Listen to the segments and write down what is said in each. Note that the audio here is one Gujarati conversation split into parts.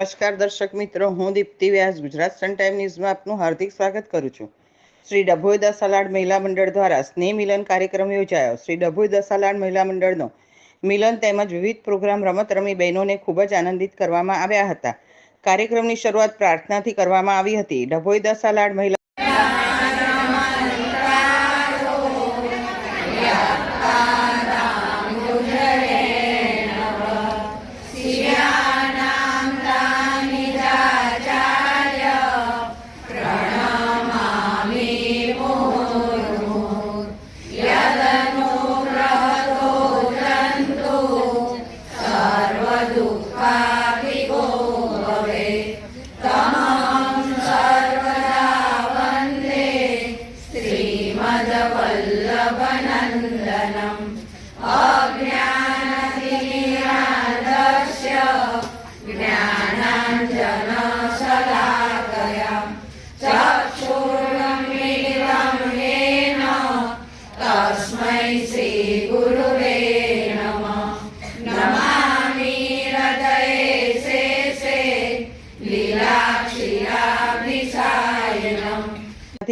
નમસ્કાર દર્શક મિત્રો, હું દીપ્તિ વ્યાસ, ગુજરાત સન ટાઈમ ન્યૂઝમાં આપનું હાર્દિક સ્વાગત કરું છું. શ્રી ડભોઈ દસાલાડ મહિલા મંડળ દ્વારા સ્નેહ મિલન કાર્યક્રમ યોજાયો. શ્રી ડભોઈ દસાલાડ મહિલા મંડળનો મિલન તેમજ વિવિધ પ્રોગ્રામ રમત રમી બહેનોને ખૂબ જ આનંદિત કરવામાં આવ્યા હતા. કાર્યક્રમની શરૂઆત પ્રાર્થનાથી કરવામાં આવી હતી. ડભોઈ દસાલાડ મહિલા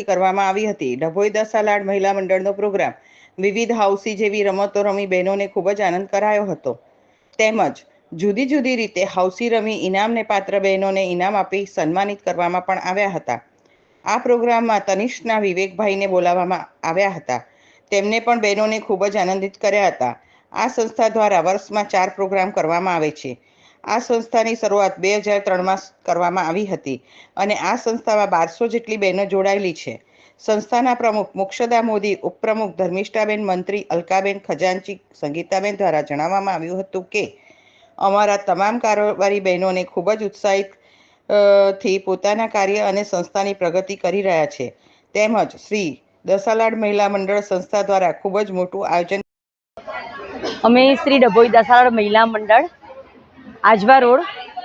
થી કરવામાં આવી હતી. ડભોઈ દસાલાડ મહિલા મંડળનો પ્રોગ્રામ. વિવિધ હાઉસી જેવી રમતો રમી બહેનોને ખૂબ જ આનંદ કરાયો હતો. તેમજ જુદી જુદી રીતે હાઉસી રમી ઇનામને પાત્ર બહેનોને ઇનામ આપી સન્માનિત કરવામાં પણ આવ્યા હતા. આ પ્રોગ્રામમાં તનિષ્કના વિવેકભાઈને બોલાવવામાં આવ્યા હતા. તેમને પણ બહેનોને ખૂબ જ આનંદિત કર્યા હતા. આ સંસ્થા દ્વારા વર્ષમાં ચાર પ્રોગ્રામ કરવામાં આવે છે. આ સંસ્થાની શરૂઆત બે હજાર ત્રણમાં કરવામાં આવી હતી અને આ સંસ્થામાં બારસો જેટલી બહેનો જોડાયેલી છે. સંસ્થાના પ્રમુખ મોક્ષદા મોદી, ઉપપ્રમુખ ધર્મિષ્ઠાબેન મંત્રી, અલકાબેન ખજાનચી, સંગીતાબેન દ્વારા જણાવવામાં આવ્યું હતું કે, અમારા તમામ કારોબારી બહેનોને ખૂબ જ ઉત્સાહિતથી પોતાના કાર્ય અને સંસ્થાની પ્રગતિ કરી રહ્યા છે. તેમજ શ્રી દસાલાડ મહિલા મંડળ સંસ્થા દ્વારા ખૂબ જ મોટું આયોજન અમે શ્રી ડભોઈ દસાલાડ મહિલા મંડળ આજવા રોડ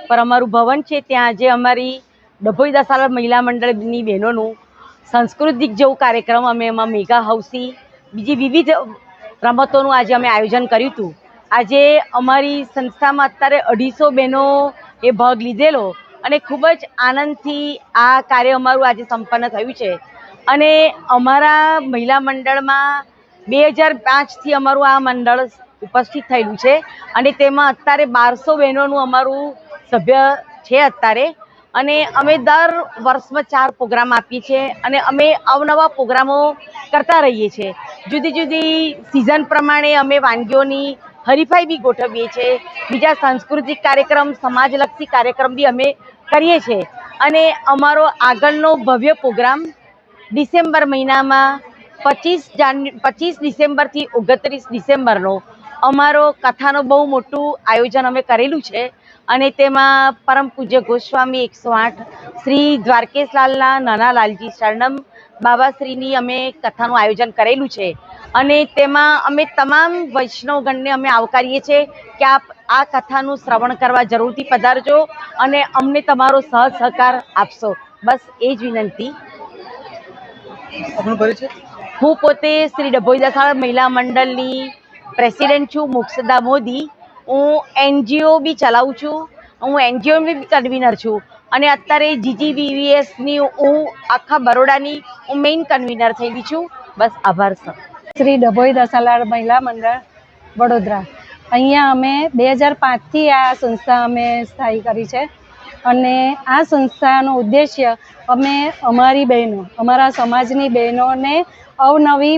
પર અમારું ભવન છે. ત્યાં આજે અમારી ડભોઈ દસાલા મહિલા મંડળની બહેનોનું સાંસ્કૃતિક જેવું કાર્યક્રમ અમે એમાં મેગા હાઉસી, બીજી વિવિધ રમતોનું આજે અમે આયોજન કર્યું હતું. આજે અમારી સંસ્થામાં અત્યારે અઢીસો બહેનો એ ભાગ લીધેલો અને ખૂબ જ આનંદથી આ કાર્ય અમારું આજે સંપન્ન થયું છે. અને અમારા મહિલા મંડળમાં બે હજાર પાંચથી અમારું આ મંડળ ઉપસ્થિત થયેલું છે. અને તેમાં અત્યારે બારસો બહેનોનું અમારું સભ્ય છે અત્યારે. અને અમે દર વર્ષમાં ચાર પ્રોગ્રામ આપીએ છીએ અને અમે અવનવા પ્રોગ્રામો કરતા રહીએ છીએ. જુદી જુદી સિઝન પ્રમાણે અમે વાનગીઓની હરીફાઈ બી ગોઠવીએ છીએ. બીજા સાંસ્કૃતિક કાર્યક્રમ, સમાજલક્ષી કાર્યક્રમ બી અમે કરીએ છીએ. અને અમારો આગળનો ભવ્ય પ્રોગ્રામ ડિસેમ્બર મહિનામાં પચીસ જાન, પચીસ ડિસેમ્બરથી ઓગણત્રીસ ડિસેમ્બરનો અમારો કથાનો બહુ મોટું આયોજન અમે કરેલું છે અને તેમાં પરમ પૂજ્ય ગોસ્વામી એકસો આઠ શ્રી દ્વારકેશલાલના નાના લાલજી શરણમ બાબાશ્રીની અમે કથાનું આયોજન કરેલું છે. અને તેમાં અમે તમામ વૈષ્ણવગણને અમે આવકારીએ છીએ કે આપ આ કથાનું શ્રવણ કરવા જરૂરથી પધારજો અને અમને તમારો સહ સહકાર આપશો. બસ એ જ વિનંતી. હું પોતે શ્રી ડભોઈ દસાડ મહિલા મંડળની પ્રેસિડેન્ટ છું, મુક્સદા મોદી. હું એનજીઓ બી ચલાવું છું. હું એનજીઓ બી કન્વીનર છું. અને અત્યારે જીજીવીવીએસની હું આખા બરોડાની હું મેઇન કન્વીનર થયેલી છું. બસ આભાર સર શ્રી ડભોઈ દસાલાડ મહિલા મંડળ, વડોદરા. અહીંયા અમે બે હજાર પાંચથી આ સંસ્થા અમે સ્થાયી કરી છે. અને આ સંસ્થાનો ઉદ્દેશ્ય અમે અમારી બહેનો, અમારા સમાજની બહેનોને અવનવી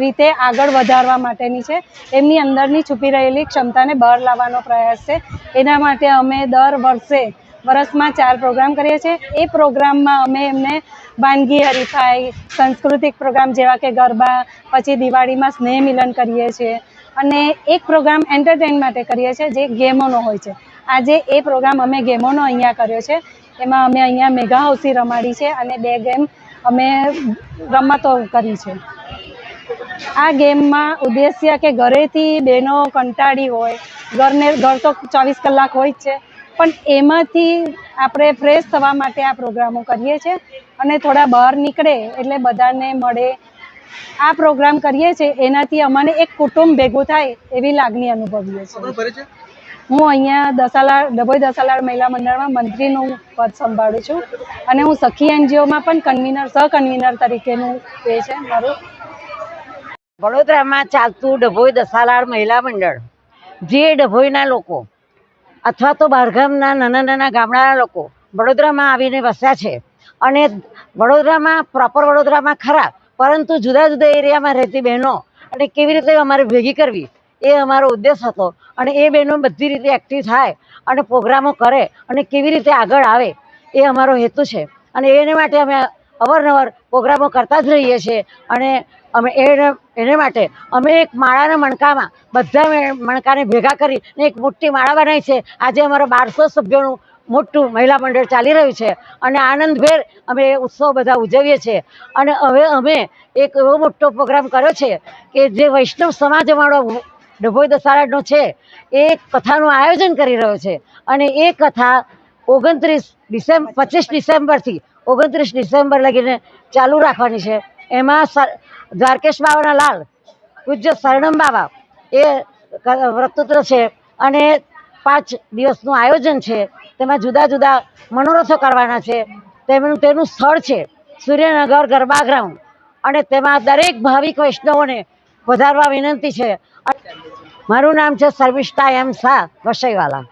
રીતે આગળ વધારવા માટેની છે. એમની અંદરની છુપી રહેલી ક્ષમતાને બહાર લાવવાનો પ્રયાસ છે. એના માટે અમે દર વર્ષે વર્ષમાં ચાર પ્રોગ્રામ કરીએ છીએ. એ પ્રોગ્રામમાં અમે એમને વાનગી, હરીફાઈ, સાંસ્કૃતિક પ્રોગ્રામ જેવા કે ગરબા, પછી દિવાળીમાં સ્નેહ મિલન કરીએ છીએ. અને એક પ્રોગ્રામ એન્ટરટેન માટે કરીએ છીએ જે ગેમોનો હોય છે. આજે એ પ્રોગ્રામ અમે ગેમોનો અહીંયા કર્યો છે. એમાં અમે અહીંયા મેગા હાઉસી રમાડી છે અને બે ગેમ અમે રમતો કરી છે. આ ગેમમાં ઉદ્દેશ્ય કે ઘરેથી બહેનો કંટાળી હોય ઘરને ઘર તો ચોવીસ કલાક હોય જ છે પણ એમાંથી આપણે ફ્રેશ થવા માટે આ પ્રોગ્રામો કરીએ છીએ અને થોડા બહાર નીકળે એટલે બધાને મળે. આ પ્રોગ્રામ કરીએ છીએ એનાથી અમને એક કુટુંબ ભેગું થાય એવી લાગણી અનુભવીએ છીએ. હું અહીંયા દસાલાડ ડભોઈ દસાલાડ મહિલા મંડળમાં મંત્રીનું પદ સંભાળું છું અને હું સખી એનજીઓમાં પણ કન્વીનર સહ કન્વીનર તરીકેનું એ છે મારું. વડોદરામાં ચાલતું ડભોઈ દસાલાડ મહિલા મંડળ, જે ડભોઈના લોકો અથવા તો બહારગામના નાના નાના ગામડાના લોકો વડોદરામાં આવીને વસ્યા છે. અને વડોદરામાં પ્રોપર વડોદરામાં ખરા, પરંતુ જુદા જુદા એરિયામાં રહેતી બહેનો અને કેવી રીતે અમારે ભેગી કરવી એ અમારો ઉદ્દેશ હતો. અને એ બહેનો બધી રીતે એક્ટિવ થાય અને પ્રોગ્રામો કરે અને કેવી રીતે આગળ આવે એ અમારો હેતુ છે. અને એને માટે અમે અવારનવાર પ્રોગ્રામો કરતા જ રહીએ છીએ. અને અમે એને એને માટે અમે એક માળાના મણકામાં બધા મણકાને ભેગા કરી ને એક મોટી માળા બનાવી છે. આજે અમારા બારસો સભ્યોનું મોટું મહિલા મંડળ ચાલી રહ્યું છે અને આનંદભેર અમે ઉત્સવ બધા ઉજવીએ છીએ. અને હવે અમે એક એવો મોટો પ્રોગ્રામ કર્યો છે કે જે વૈષ્ણવ સમાજ અમારો ડભોઈ દસારાનો છે, એ કથાનું આયોજન કરી રહ્યો છે. અને એ કથા ઓગણત્રીસ ડિસેમ્બર, પચીસ ડિસેમ્બરથી ઓગણત્રીસ ડિસેમ્બર લગીને ચાલુ રાખવાની છે. એમાં દ્વારકેશ બાવાના લાલ, પૂજ્ય શરણમ બાબા એ વક્તૃત્વ છે અને પાંચ દિવસનું આયોજન છે. તેમાં જુદા જુદા મનોરથો કરવાના છે. તેમનું તેનું સ્થળ છે સૂર્યનગર ગરબા ગ્રાઉન્ડ. અને તેમાં દરેક ભાવિક વૈષ્ણવોને વધારવા વિનંતી છે. મારું નામ છે શર્મિષ્ઠા એમ શાહ વસઈવાલા.